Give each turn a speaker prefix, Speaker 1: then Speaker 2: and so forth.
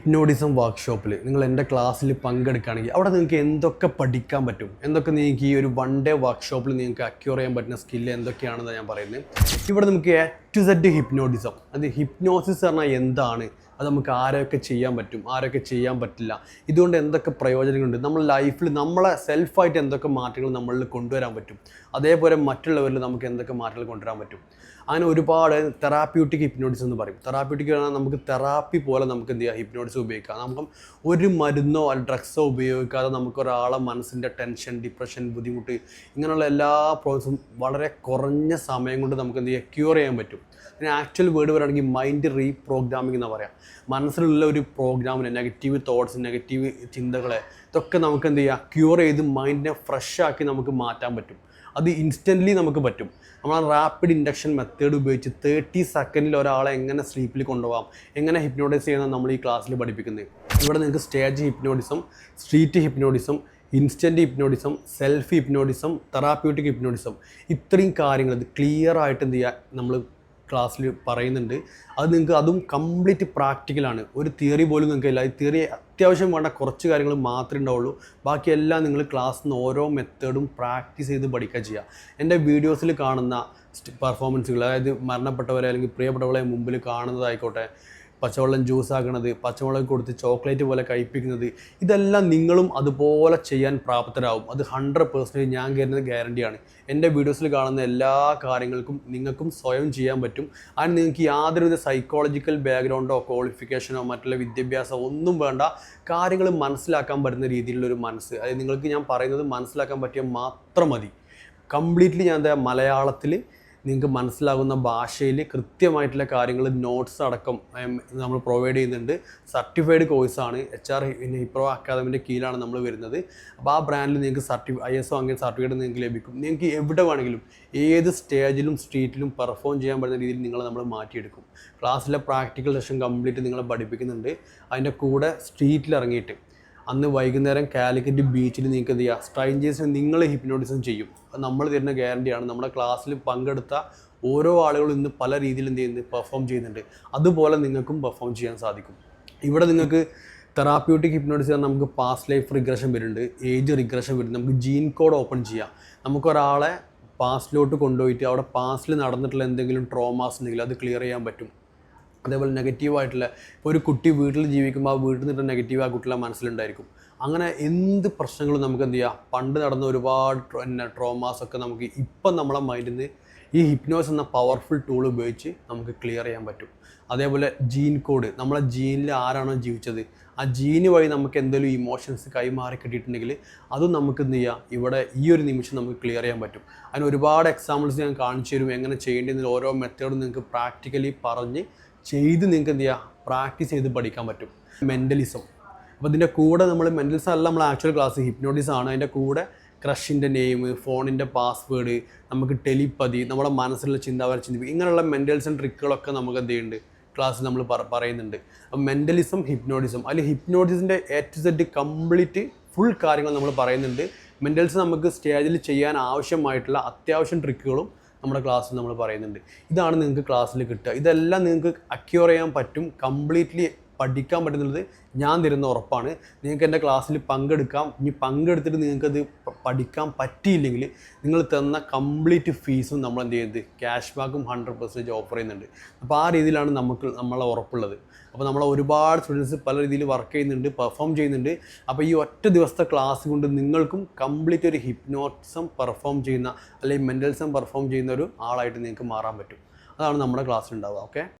Speaker 1: ഹിപ്നോഡിസം വർക്ക്ഷോപ്പിൽ നിങ്ങൾ എന്റെ ക്ലാസ്സിൽ പങ്കെടുക്കുകയാണെങ്കിൽ അവിടെ നിങ്ങൾക്ക് എന്തൊക്കെ പഠിക്കാൻ പറ്റും? എന്തൊക്കെ നിങ്ങൾക്ക് ഈ ഒരു വൺ ഡേ വർക്ക്ഷോപ്പിൽ നിങ്ങൾക്ക് അക്യൂർ ചെയ്യാൻ പറ്റുന്ന സ്കില്ല് എന്തൊക്കെയാണെന്ന് ഞാൻ പറയുന്നത് ഇവിടെ നമുക്ക് എ ടു സെഡ് ഹിപ്നോഡിസം അത് ഹിപ്നോസിസ് പറഞ്ഞാൽ എന്താണ്? അത് നമുക്ക് ആരൊക്കെ ചെയ്യാൻ പറ്റും ആരൊക്കെ ചെയ്യാൻ പറ്റില്ല. ഇതുകൊണ്ട് എന്തൊക്കെ പ്രയോജനങ്ങളുണ്ട്? നമ്മൾ ലൈഫിൽ നമ്മളെ സെൽഫായിട്ട് എന്തൊക്കെ മാറ്റങ്ങൾ നമ്മളിൽ കൊണ്ടുവരാൻ പറ്റും? അതേപോലെ മറ്റുള്ളവരിൽ നമുക്ക് എന്തൊക്കെ മാറ്റങ്ങൾ കൊണ്ടുവരാൻ പറ്റും? അങ്ങനെ ഒരുപാട് തെറാപ്യൂട്ടിക് ഹിപ്നോട്ടിസ് എന്ന് പറയും. തെറാപ്യൂട്ടിക് പറഞ്ഞാൽ നമുക്ക് തെറാപ്പി പോലെ നമുക്ക് എന്ത് ചെയ്യാം? ഹിപ്നോട്ടിസ് ഉപയോഗിക്കാം. നമുക്ക് ഒരു മരുന്നോ അല്ല ഡ്രഗ്സോ ഉപയോഗിക്കാതെ നമുക്ക് ഒരാളെ മനസ്സിന്റെ ടെൻഷൻ ഡിപ്രഷൻ ബുദ്ധിമുട്ട് ഇങ്ങനെയുള്ള എല്ലാ പ്രോസസ്സും വളരെ കുറഞ്ഞ സമയം കൊണ്ട് നമുക്ക് എന്ത് ചെയ്യാം? ക്യൂർ ചെയ്യാൻ പറ്റും. പിന്നെ ആക്ച്വൽ വേർഡ് പറയുകയാണെങ്കിൽ മൈൻഡ് റീപ്രോഗ്രാമിംഗ് എന്ന് പറയാം. മനസ്സിലുള്ള ഒരു പ്രോഗ്രാമിനെ നെഗറ്റീവ് തോട്ട്സ് നെഗറ്റീവ് ചിന്തകളെ ഇതൊക്കെ നമുക്ക് എന്ത് ചെയ്യുക ക്യൂർ ചെയ്ത് മൈൻഡിനെ ഫ്രഷ് ആക്കി നമുക്ക് മാറ്റാൻ പറ്റും. അത് ഇൻസ്റ്റന്റ്ലി നമുക്ക് പറ്റും. നമ്മൾ ആ റാപ്പിഡ് ഇൻഡക്ഷൻ മെത്തേഡ് ഉപയോഗിച്ച് തേർട്ടി സെക്കൻഡിൽ ഒരാളെ എങ്ങനെ സ്ലീപ്പിൽ കൊണ്ടുപോകാം? എങ്ങനെ ഹിപ്നോട്ടൈസ് ചെയ്യുന്നത് നമ്മൾ ഈ ക്ലാസ്സിൽ പഠിപ്പിക്കുന്നത്? ഇവിടെ നിങ്ങൾക്ക് stage hypnotism street hypnotism instant hypnotism self hypnotism therapeutic hypnotism ഇത്രയും കാര്യങ്ങൾ ഇത് ക്ലിയർ ആയിട്ട് എന്ത് ചെയ്യുക നമ്മൾ ക്ലാസ്സിൽ പറയുന്നുണ്ട്. അത് നിങ്ങൾക്ക് അതും കംപ്ലീറ്റ് പ്രാക്ടിക്കലാണ് ഒരു തിയറി പോലും നിങ്ങൾക്ക് ഇല്ല ഈ തിയറി അത്യാവശ്യം വേണ്ട കുറച്ച് കാര്യങ്ങൾ മാത്രമേ ഉണ്ടാവുള്ളൂ. ബാക്കിയെല്ലാം നിങ്ങൾ ക്ലാസ്സിൽ നിന്ന് ഓരോ മെത്തേഡും പ്രാക്ടീസ് ചെയ്ത് പഠിക്കുക ചെയ്യുക എന്റെ വീഡിയോസിൽ കാണുന്ന പെർഫോമൻസുകൾ അതായത് മരണപ്പെട്ടവരെ അല്ലെങ്കിൽ പ്രിയപ്പെട്ടവരെ മുമ്പിൽ കാണുന്നതായിക്കോട്ടെ പച്ചവെള്ളം ജ്യൂസ് ആക്കണത് പച്ചമുളക് കൊടുത്ത് ചോക്ലേറ്റ് പോലെ കഴിപ്പിക്കുന്നത് ഇതെല്ലാം നിങ്ങളും അതുപോലെ ചെയ്യാൻ പ്രാപ്തരാകും അത് ഹൺഡ്രഡ് പേഴ്സന്റേജ് ഞാൻ കരുതുന്നത് ഗ്യാരണ്ടിയാണ് എന്റെ വീഡിയോസിൽ കാണുന്ന എല്ലാ കാര്യങ്ങൾക്കും നിങ്ങൾക്കും സ്വയം ചെയ്യാൻ പറ്റും. അതിന് നിങ്ങൾക്ക് യാതൊരുവിധ സൈക്കോളജിക്കൽ ബാക്ക്ഗ്രൗണ്ടോ ക്വാളിഫിക്കേഷനോ മറ്റുള്ള വിദ്യാഭ്യാസമോ ഒന്നും വേണ്ട. കാര്യങ്ങൾ മനസ്സിലാക്കാൻ പറ്റുന്ന രീതിയിലുള്ളൊരു മനസ്സ്. അതായത് നിങ്ങൾക്ക് ഞാൻ പറയുന്നത് മനസ്സിലാക്കാൻ പറ്റിയ മാത്രം മതി. കംപ്ലീറ്റ്ലി ഞാൻ എന്താ മലയാളത്തിൽ നിങ്ങൾക്ക് മനസ്സിലാകുന്ന ഭാഷയിൽ കൃത്യമായിട്ടുള്ള കാര്യങ്ങൾ നോട്ട്സ് അടക്കം നമ്മൾ പ്രൊവൈഡ് ചെയ്യുന്നുണ്ട്. സർട്ടിഫൈഡ് കോഴ്സാണ് എച്ച് ആർ ഹിപ്രോ അക്കാദമിന്റെ കീഴിലാണ് നമ്മൾ വരുന്നത്. അപ്പോൾ ആ ബ്രാൻഡിൽ നിങ്ങൾക്ക് സർട്ടി ഐ എസ് ഒ അങ്ങനെ സർട്ടിഫിക്കറ്റ് നിങ്ങൾക്ക് ലഭിക്കും. നിങ്ങൾക്ക് എവിടെ വേണമെങ്കിലും ഏത് സ്റ്റേജിലും സ്ട്രീറ്റിലും പെർഫോം ചെയ്യാൻ പറ്റുന്ന രീതിയിൽ നിങ്ങളെ നമ്മൾ മാറ്റിയെടുക്കും. ക്ലാസ്സിലെ പ്രാക്ടിക്കൽ സെഷൻ കംപ്ലീറ്റ് നിങ്ങളെ പഠിപ്പിക്കുന്നുണ്ട്. അതിന്റെ കൂടെ സ്ട്രീറ്റിൽ ഇറങ്ങിയിട്ട് അന്ന് വൈകുന്നേരം കാലിക്കറ്റ് ബീച്ചിൽ നിങ്ങൾക്ക് എന്ത് ചെയ്യുക സ്ട്രൈഞ്ചേഴ്സിന് നിങ്ങൾ ഹിപ്നോട്ടിസം ചെയ്യും. അത് നമ്മൾ തരുന്ന ഗ്യാരണ്ടിയാണ് നമ്മുടെ ക്ലാസ്സിൽ പങ്കെടുത്ത ഓരോ ആളുകളും ഇന്ന് പല രീതിയിൽ എന്ത് ചെയ്യുന്നത് പെർഫോം ചെയ്യുന്നുണ്ട്. അതുപോലെ നിങ്ങൾക്കും പെർഫോം ചെയ്യാൻ സാധിക്കും. ഇവിടെ നിങ്ങൾക്ക് തെറാപ്യൂട്ടിക് ഹിപ്നോട്ടിസ് പറഞ്ഞാൽ നമുക്ക് പാസ്റ്റ് ലൈഫ് റിഗ്രഷൻ വരുന്നുണ്ട്. ഏജ് റിഗ്രഷൻ വരുന്നുണ്ട്. നമുക്ക് ജീൻ കോഡ് ഓപ്പൺ ചെയ്യാം. നമുക്കൊരാളെ പാസ്റ്റിലോട്ട് കൊണ്ടുപോയിട്ട് അവിടെ പാസ്റ്റിൽ നടന്നിട്ടുള്ള എന്തെങ്കിലും ട്രോമാസ് ഉണ്ടെങ്കിൽ അത് ക്ലിയർ ചെയ്യാൻ പറ്റും. അതേപോലെ നെഗറ്റീവായിട്ടുള്ള ഇപ്പോൾ ഒരു കുട്ടി വീട്ടിൽ ജീവിക്കുമ്പോൾ ആ വീട്ടിൽ നിന്നിട്ട് നെഗറ്റീവ് ആ കുട്ടിയുടെ മനസ്സിലുണ്ടായിരിക്കും. അങ്ങനെ എന്ത് പ്രശ്നങ്ങളും നമുക്ക് എന്ത് ചെയ്യാം? പണ്ട് നടന്ന ഒരുപാട് പിന്നെ ട്രോമാസൊക്കെ നമുക്ക് ഇപ്പം നമ്മളെ മൈൻഡിൽ നിന്ന് ഈ ഹിപ്നോസ് എന്ന പവർഫുൾ ടൂൾ ഉപയോഗിച്ച് നമുക്ക് ക്ലിയർ ചെയ്യാൻ പറ്റും. അതേപോലെ ജീൻ കോഡ് നമ്മളെ ജീനിൽ ആരാണോ ജീവിച്ചത് ആ ജീന് വഴി നമുക്ക് എന്തെങ്കിലും ഇമോഷൻസ് കൈമാറി കിട്ടിയിട്ടുണ്ടെങ്കിൽ അതും നമുക്ക് എന്ത് ചെയ്യാം? ഇവിടെ ഈ ഒരു നിമിഷം നമുക്ക് ക്ലിയർ ചെയ്യാൻ പറ്റും. അതിന് ഒരുപാട് എക്സാമ്പിൾസ് ഞാൻ കാണിച്ചു തരും എങ്ങനെ ചെയ്യേണ്ടതെന്ന് ഓരോ മെത്തേഡും നിങ്ങൾക്ക് പ്രാക്ടിക്കലി പറഞ്ഞ് ചെയ്ത് നിങ്ങൾക്ക് എന്ത് ചെയ്യുക പ്രാക്ടീസ് ചെയ്ത് പഠിക്കാൻ പറ്റും. മെന്റലിസം അപ്പോൾ ഇതിന്റെ കൂടെ നമ്മൾ മെന്റലിസം അല്ല നമ്മൾ ആക്ച്വൽ ക്ലാസ് ഹിപ്നോട്ടിസം ആണ്. അതിന്റെ കൂടെ ക്രഷിന്റെ നെയിം ഫോണിന്റെ പാസ്വേഡ് നമുക്ക് ടെലിപ്പതി നമ്മുടെ മനസ്സിലുള്ള ചിന്ത അവർ ചിന്തിപ്പിക്കും ഇങ്ങനെയുള്ള മെന്റൽസും ട്രിക്കുകളൊക്കെ നമുക്ക് എന്ത് ചെയ്യുന്നുണ്ട്? ക്ലാസ് നമ്മൾ പറ പറയുന്നുണ്ട്. അപ്പം മെന്റലിസം ഹിപ്നോട്ടിസം അതിൽ ഹിപ്നോട്ടിസിന്റെ A to Z complete full കാര്യങ്ങൾ നമ്മൾ പറയുന്നുണ്ട്. മെന്റൽസ് നമുക്ക് സ്റ്റേജിൽ ചെയ്യാൻ ആവശ്യമായിട്ടുള്ള അത്യാവശ്യം ട്രിക്കുകളും നമ്മുടെ ക്ലാസ്സിൽ നമ്മൾ പറയുന്നുണ്ട്. ഇതാണ് നിങ്ങൾക്ക് ക്ലാസ്സിൽ കിട്ടുക. ഇതെല്ലാം നിങ്ങൾക്ക് അക്യൂർ ചെയ്യാൻ പറ്റും. കംപ്ലീറ്റ്ലി പഠിക്കാൻ പറ്റുന്നത് ഞാൻ തരുന്ന ഉറപ്പാണ്. നിങ്ങൾക്ക് എന്റെ ക്ലാസ്സിൽ പങ്കെടുക്കാം. ഇനി പങ്കെടുത്തിട്ട് നിങ്ങൾക്കത് പഠിക്കാൻ പറ്റിയില്ലെങ്കിൽ നിങ്ങൾ തന്ന കംപ്ലീറ്റ് ഫീസും നമ്മൾ എന്ത് ചെയ്യുന്നത് ക്യാഷ് ബാക്കും ഹൺഡ്രഡ് പെർസെന്റേജ് ഓഫർ ചെയ്യുന്നുണ്ട്. അപ്പോൾ ആ രീതിയിലാണ് നമുക്ക് നമ്മളെ ഉറപ്പുള്ളത്. അപ്പോൾ നമ്മളെ ഒരുപാട് സ്റ്റുഡൻസ് പല രീതിയിൽ വർക്ക് ചെയ്യുന്നുണ്ട് പെർഫോം ചെയ്യുന്നുണ്ട്. അപ്പോൾ ഈ ഒറ്റ ദിവസത്തെ ക്ലാസ് കൊണ്ട് നിങ്ങൾക്കും കംപ്ലീറ്റ് ഒരു ഹിപ്നോട്ടിസം പെർഫോം ചെയ്യുന്ന അല്ലെങ്കിൽ മെന്റലിസം പെർഫോം ചെയ്യുന്ന ഒരു ആളായിട്ട് നിങ്ങൾക്ക് മാറാൻ പറ്റും. അതാണ് നമ്മുടെ ക്ലാസ്സിൽ ഉണ്ടാവുക ഓക്കെ?